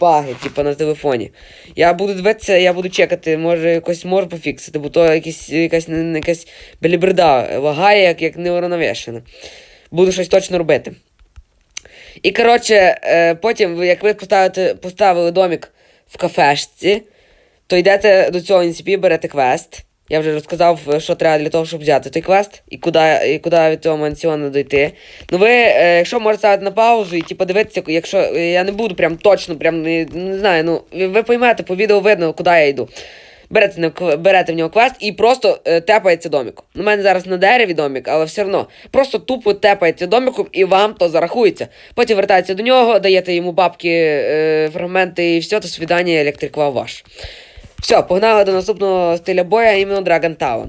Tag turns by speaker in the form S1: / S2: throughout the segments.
S1: баги, типу, на телефоні. Я буду дивитися, я буду чекати, може якось можу пофіксити, бо то якась, якась, якась біліберда лагає, як, як неуравновешена. Буду щось точно робити. І коротше, е, потім, як ви поставите, поставили домик в кафешці, то йдете до цього NCP, берете квест. Я вже розказав, е, що треба для того, щоб взяти той квест і куди, і куди від цього мансіону дойти. Ну ви, е, якщо можете ставити на паузу і типу, дивитися, якщо е, я не буду прям точно, прям не, не знаю, ну ви- поймете, по відео видно, куди я йду. Берете, берете в нього квест і просто е, тепається домик. У мене зараз на дереві домик, але все одно. Просто тупо тепається домиком і вам то зарахується. Потім вертається до нього, даєте йому бабки, е, фрагменти і все, до свідання, електриква ваш. Все, погнали до наступного стиля боя, іменно Dragon Town.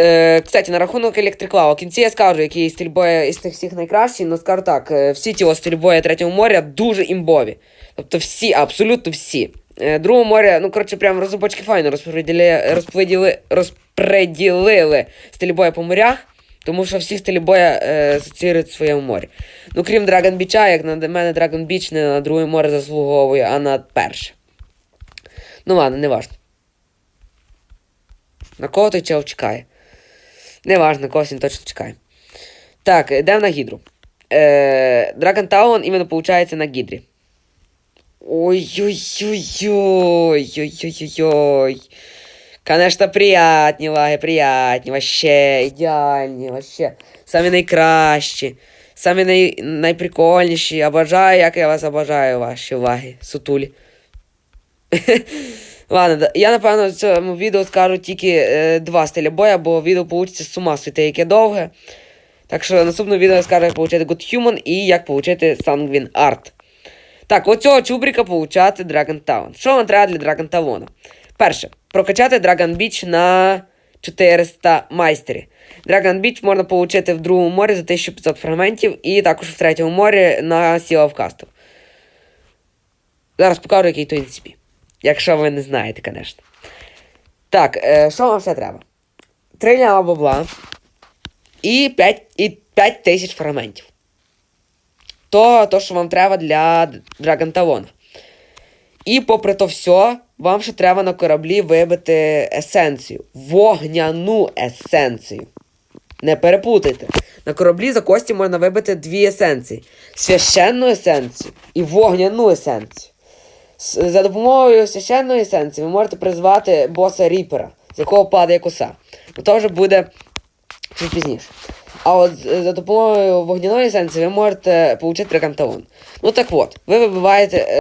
S1: Е, кстати, на рахунок Electric В кінці я скажу, який стиль боя із тих всіх найкращий, але скажу так, е, всі ті стиль боя третього моря дуже імбові. Тобто всі, абсолютно всі. Е, Друге море, ну коротше, прям розробочки файно розподіли, розподіли, розпреділили стилі боя по морях, тому що всі стилі боя е, асоціюють в своєму морі. Ну, крім Dragon Beach, як на мене Dragon Beach не на друге море заслуговує, а на перше. Ну ладно, не важно. На кого той чел чекає? Не важно, когось він точно чекає. Так, йдемо на гідру. Е, Dragon Town іменно получається на гідрі. Ой-ой-ой-ой-ой-ой-ой-ой. Конечно, приятні лаги, приятні, вообще, ідеальні, вообще. Самі найкращі, самі най... найприкольніші. Обожаю, як я вас обожаю, ваші лаги, сутулі. Ладно, я напевно в цьому відео скажу тільки е, два стилі боя, бо відео получиться з ума світи, яке довге. Так що наступне відео я скажу, як получити Good Human і як получити Sanguine Art. Так, оцього чубрика получати Dragon Town. Що вам треба для Dragon Town? Перше, прокачати Dragon Beach на 400 майстері. Dragon Beach можна получити в другому морі за 1500 фрагментів і також в третьому морі на Sea of Castle. Зараз покажу, який то NCP. Якщо ви не знаєте, звісно. Так, е, що вам ще треба? Три ляма бабла і 5, і 5 тисяч фрагментів. То, то, що вам треба для Dragon Talon. І попри то все, вам ще треба на кораблі вибити есенцію. Вогняну есенцію. Не перепутайте. На кораблі за кості можна вибити дві есенції: священну есенцію і вогняну есенцію. За допомогою священної есенції ви можете призвати боса Ріпера, з якого падає коса. Ну то вже буде чуть пізніше. А от за допомогою вогняної есенції ви можете отримати Дракантаон. Ну так от, ви вибиваєте. е,